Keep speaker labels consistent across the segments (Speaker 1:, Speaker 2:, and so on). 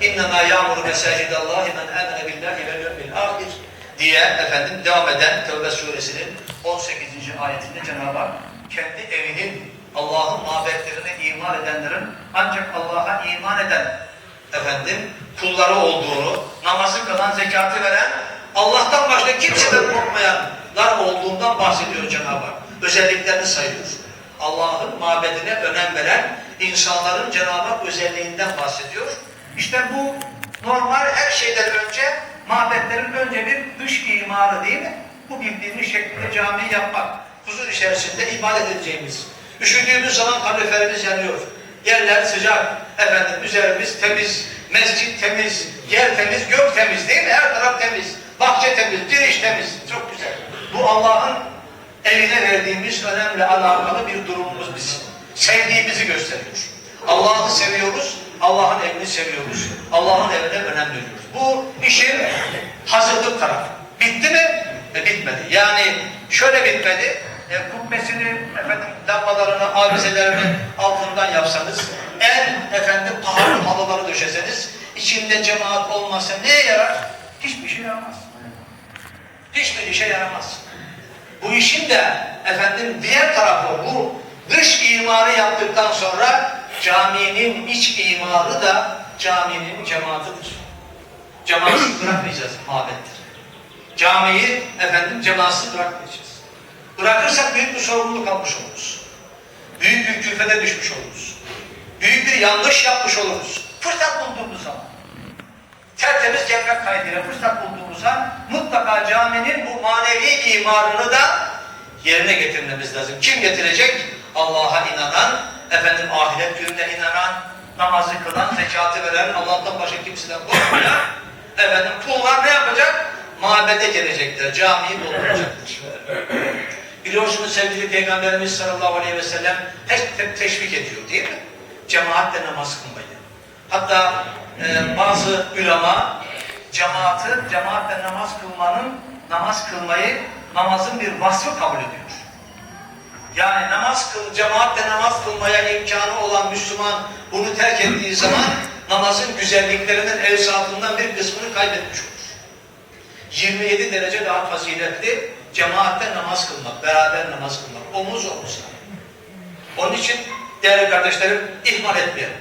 Speaker 1: İnnemâ yâmuru mesâcidallâhi men âmene billâhi vel yevmil âhir diye efendim devam eden Tevbe suresinin 18. ayetinde Cenab-ı Hak kendi evinin Allah'ın mabetlerine iman edenlerin ancak Allah'a iman eden efendim kulları olduğunu, namazı kılan, zekatı veren, Allah'tan başka kimseden korkmayanlar olduğundan bahsediyor Cenab-ı Hak. Özelliklerini sayıyor. Allah'ın mabedine önem veren insanların Cenab-ı Hak özelliğinden bahsediyor. İşte bu normal her şeyden önce mabetlerin önce bir dış imarı değil mi? Bu bildiğimiz şekilde cami yapmak. Huzur içerisinde ibadet edeceğimiz. Üşüdüğümüz zaman kaloriferimiz yanıyor. Yerler sıcak, efendim üzerimiz temiz, mescit temiz, yer temiz, gök temiz değil mi? Her taraf temiz, bahçe temiz, giriş temiz. Çok güzel. Bu Allah'ın evine verdiğimiz önemli alakalı bir durumumuz bizim. Sevdiğimizi gösteriyor. Allah'ı seviyoruz, Allah'ın evini seviyoruz. Allah'ın evine önem veriyoruz. Bu işin hazırlık tarafı. Bitti mi? E, bitmedi. Yani şöyle bitmedi. E, kubbesini, efendim, lambalarını, avizelerini altından yapsanız, en efendim pahalı halıları döşeseniz, içinde cemaat olmasa neye yarar? Hiçbir şey yaramaz. Hiçbir işe yaramaz. Bu işin de efendim diğer tarafı bu dış imarı yaptıktan sonra caminin iç imarı da caminin cemaatıdır. Cemaatsız bırakmayacağız mabettir. Camiyi efendim cemaatsız bırakmayacağız. Bırakırsak büyük bir sorumluluk almış oluruz. Büyük bir külfete düşmüş oluruz. Büyük bir yanlış yapmış oluruz. Fırsat bulduğumuz zaman tertemiz gelmek kaydıyla fırsat bulduğumuzda mutlaka caminin bu manevi imarını da yerine getirmemiz lazım. Kim getirecek? Allah'a inanan, efendim ahiret gününe inanan, namazı kılan, zekatı veren, Allah'tan başka kimseden korkmayan, efendim kullar ne yapacak? Mabede gelecekler, camiyi dolduracaklar. Biliyorsunuz sevgili Peygamberimiz sallallahu aleyhi ve sellem te- teşvik ediyor değil mi? Cemaatle namaz kılmayı. Hatta e, bazı ulema cemaatı, cemaatle namaz kılmanın, namaz kılmayı namazın bir vasfı kabul ediyor. Yani namaz kıl, cemaatle namaz kılmaya imkanı olan Müslüman bunu terk ettiği zaman namazın güzelliklerinin evsatından bir kısmını kaybetmiş olur. 27 derece daha faziletli cemaatle namaz kılmak, beraber namaz kılmak, omuz omuza. Onun için değerli kardeşlerim ihmal etmeyelim.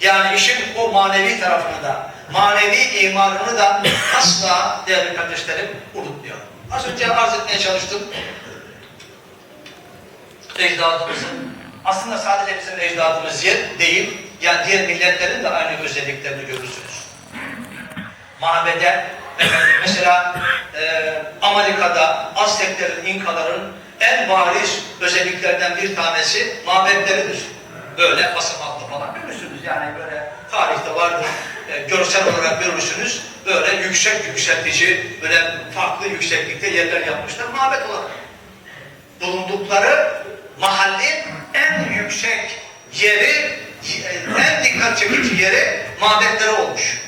Speaker 1: Yani işin o manevi tarafını da, manevi imarını da asla değerli kardeşlerim unutmayalım. Az önce arz etmeye çalıştım. Ecdadımızın, aslında sadece bizim ecdadımız değil, yani diğer milletlerin de aynı özelliklerini görürsünüz. Mabede, mesela e, Amerika'da Azteklerin, İnkaların en bariz özelliklerden bir tanesi mabetleridir. Böyle basamaklı falan görürsünüz. Yani böyle tarihte vardır, e, görsel olarak görürsünüz. Böyle yüksek yükseltici, böyle farklı yükseklikte yerler yapmışlar mabet olarak. Bulundukları mahallin en yüksek yeri, en dikkat çekici yeri mabetleri olmuş.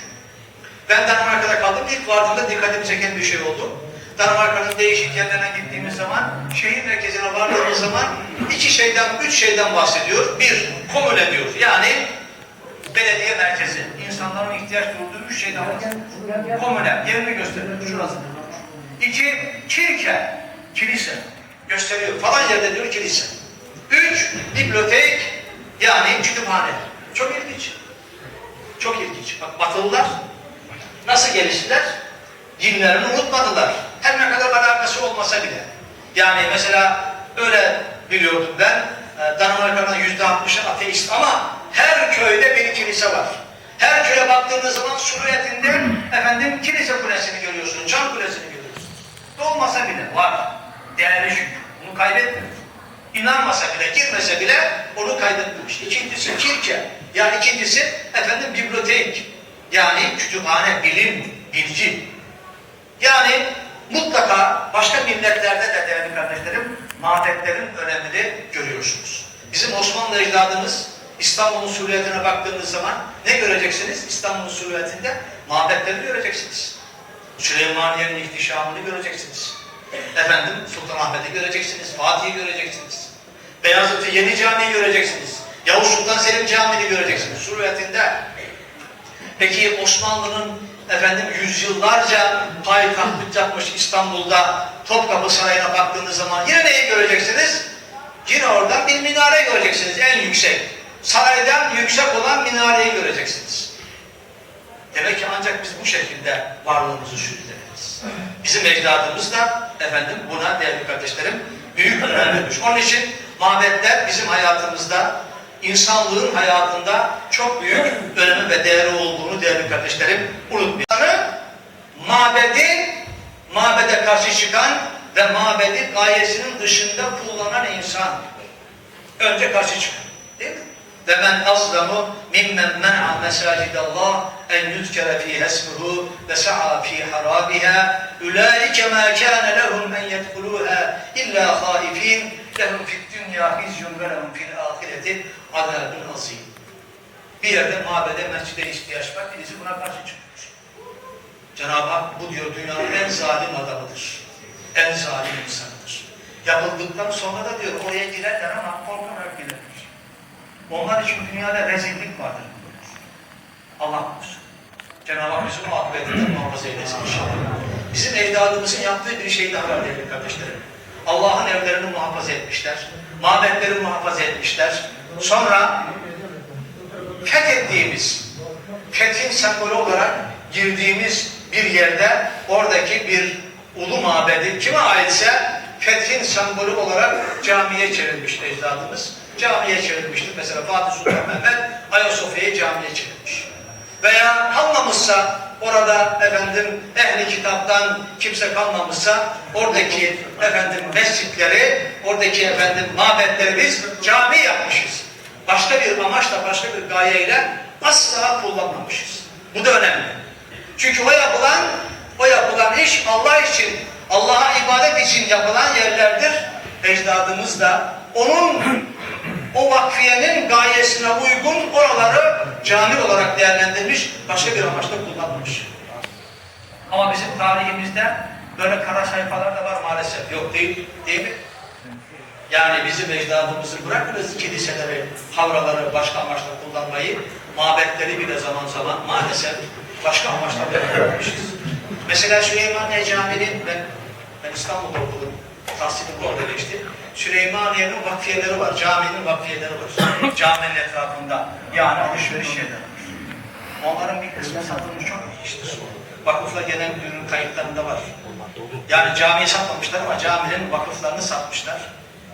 Speaker 1: Ben Danimarka'da kaldım. İlk vardığımda dikkatimi çeken bir şey oldu. Danimarka'nın değişik yerlerine gittiğimiz zaman, şehir merkezine vardığımız zaman iki şeyden, üç şeyden bahsediyor. Bir, komüne diyor. Yani belediye merkezi. İnsanların ihtiyaç duyduğu üç şeyden bahsediyor. Komüne, yerini gösteriyor. Şurası. İki, kirke, kilise. Gösteriyor. Falan yerde diyor kilise. Üç, bibliotek, yani kütüphane. Çok ilginç. Çok ilginç. Bak Batılılar nasıl geliştiler? Dinlerini unutmadılar. Her ne kadar alakası olmasa bile. Yani mesela öyle biliyordum ben. e, Danimarka'nın yüzde altmışı ateist ama her köyde bir kilise var. Her köye baktığınız zaman suriyetinde efendim kilise kulesini görüyorsunuz, cam kulesini görüyorsunuz. Olmasa bile var. Değerli çünkü. Bunu kaybetmiyor. İnanmasa bile, girmese bile onu kaydetmemiş. İkincisi kirke. Yani ikincisi efendim bibliotek. Yani kütüphane, bilim, bilgi. Yani mutlaka başka milletlerde de değerli kardeşlerim mabetlerin önemini görüyorsunuz. Bizim Osmanlı ecdadımız İstanbul'un suriyetine baktığınız zaman ne göreceksiniz? İstanbul'un suriyetinde mabetleri göreceksiniz. Süleymaniye'nin ihtişamını göreceksiniz. Efendim Sultanahmet'i göreceksiniz, Fatih'i göreceksiniz. Beyazıt'ı Yeni Camii'yi göreceksiniz. Yavuz Sultan Selim Camii'ni göreceksiniz. Suriyetinde Peki Osmanlı'nın efendim yüzyıllarca payitahtlık yapmış İstanbul'da Topkapı Sarayı'na baktığınız zaman yine neyi göreceksiniz? Yine oradan bir minare göreceksiniz en yüksek. Saraydan yüksek olan minareyi göreceksiniz. Demek ki ancak biz bu şekilde varlığımızı sürdüreriz. Bizim ecdadımız da efendim buna değerli kardeşlerim büyük önem vermiş. Onun için mabetler bizim hayatımızda, insanlığın hayatında çok büyük önemi ve değeri olduğunu değerli kardeşlerim unutmayın. Mabedi, mabede karşı çıkan ve mabedi gayesinin dışında kullanan insan önce karşı çıkın. Değil mi? Ve men azlamu mimmen men'a mesacidallah en yuzkere fiha ismuhu ve sa'a fi harabiha ulaike ma kana lehum en yedhuluha illa haifin lehum fid dünya hizyun ve lehum fil ahireti azabun azim. Bir yerde mabede mescide ihtiyaç var. Birisi buna karşı çıkmış. Cenab-ı Hak bu diyor dünyanın en zalim adamıdır. En zalim insanıdır. Yapıldıktan sonra da diyor oraya girerler ama korkarak girerler. Onlar için dünyada rezillik vardır. Allah korusun. Cenab-ı Hak bizi muhabbetinden muhafaza eylesin inşallah. Bizim ecdadımızın yaptığı bir şey daha var değerli kardeşlerim. Allah'ın evlerini muhafaza etmişler. Mabetleri muhafaza etmişler. Sonra fethettiğimiz, fethin sembolü olarak girdiğimiz bir yerde oradaki bir ulu mabedi kime aitse fethin sembolü olarak camiye çevirmiş ecdadımız. Camiye çevirmiştir. Mesela Fatih Sultan Mehmet Ayasofya'yı camiye çevirmiş. Veya kalmamışsa orada efendim ehli kitaptan kimse kalmamışsa oradaki efendim mescitleri, oradaki efendim mabetleri biz cami yapmışız. Başka bir amaçla, başka bir gayeyle asla kullanmamışız. Bu da önemli. Çünkü o yapılan, o yapılan iş Allah için, Allah'a ibadet için yapılan yerlerdir. Ecdadımız da onun o vakfiyenin gayesine uygun oraları cami olarak değerlendirmiş, başka bir amaçla kullanmamış. Ama bizim tarihimizde böyle kara sayfalar da var maalesef. Yok değil, değil mi? Yani bizim ecdadımızı bırakınız kiliseleri, havraları başka amaçla kullanmayı, mabetleri bile zaman zaman maalesef başka amaçlarla kullanmışız. Mesela Süleymaniye Camii'nin, ben, ben İstanbul'da okudum, tahsilim orada geçti. Süleymaniye'nin vakfiyeleri var, caminin vakfiyeleri var. Caminin etrafında, yani alışveriş yerleri var. Onların bir kısmı satılmış çok ilginçtir. Vakıfla gelen ürün kayıtlarında var. Yani camiyi satmamışlar ama caminin vakıflarını satmışlar.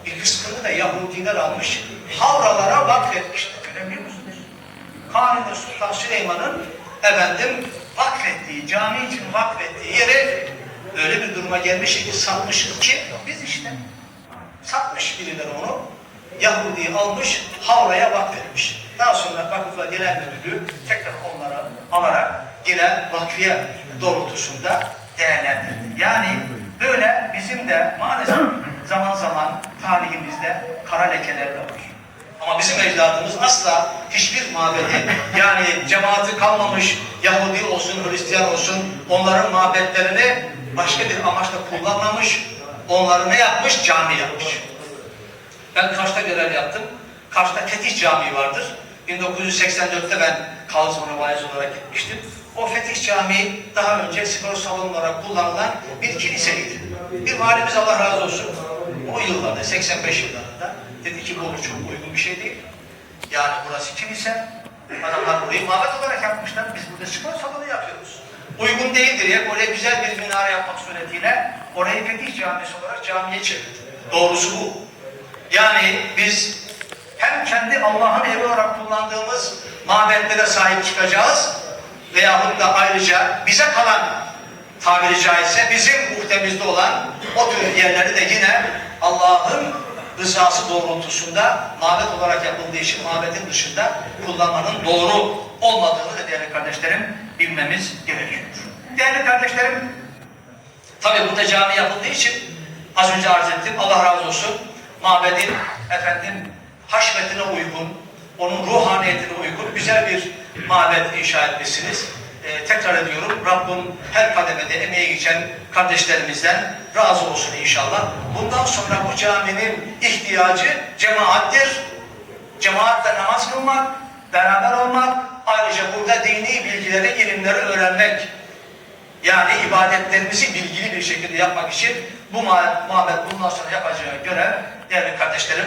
Speaker 1: Bir kısmını da Yahudiler almış, havralara vakfetmişler. Görebiliyor musunuz? Kanuni Sultan Süleyman'ın efendim vakfettiği, cami için vakfettiği yeri öyle bir duruma gelmiş ki satmışız ki biz işte satmış birileri onu. Yahudi almış, havraya vakfetmiş. Daha sonra vakıfla gelen müdürü tekrar onlara alarak gelen vakfiye doğrultusunda değerlendirdi. Yani böyle bizim de maalesef zaman zaman tarihimizde kara lekeler de var. Ama bizim ecdadımız asla hiçbir mabedi yani cemaati kalmamış Yahudi olsun, Hristiyan olsun onların mabetlerini başka bir amaçla kullanmamış. Onları ne yapmış? Cami yapmış. Ben Kaş'ta görev yaptım. Kaş'ta Fetih Camii vardır. 1984'te ben Kazım'a vaiz olarak gitmiştim. O Fetih Camii daha önce spor salonu olarak kullanılan bir kiliseydi. Bir valimiz Allah razı olsun. O yıllarda, 85 yıllarında dedi ki bu çok uygun bir şey değil. Yani burası kilise. Adamlar burayı mabet olarak yapmışlar. Biz burada spor salonu yapıyoruz. Uygun değildir diye oraya güzel bir minare yapmak suretiyle orayı Fetih Camisi olarak camiye çevirdi. Doğrusu bu. Yani biz hem kendi Allah'ın evi olarak kullandığımız mabetlere sahip çıkacağız veyahut da ayrıca bize kalan tabiri caizse bizim muhtemizde olan o tür yerleri de yine Allah'ın rızası doğrultusunda mabet olarak yapıldığı için mabetin dışında kullanmanın doğru olmadığını da değerli kardeşlerim bilmemiz gerekiyor. Değerli kardeşlerim, tabi burada cami yapıldığı için az önce arz ettim Allah razı olsun mabedin efendim haşmetine uygun, onun ruhaniyetine uygun güzel bir mabet inşa etmişsiniz. Ee, tekrar ediyorum Rabbim her kademede emeği geçen kardeşlerimizden razı olsun inşallah. Bundan sonra bu caminin ihtiyacı cemaattir. Cemaatle namaz kılmak, beraber olmak, Ayrıca burada dini bilgileri, ilimleri öğrenmek, yani ibadetlerimizi bilgili bir şekilde yapmak için bu Muhammed bundan sonra yapacağı görev değerli kardeşlerim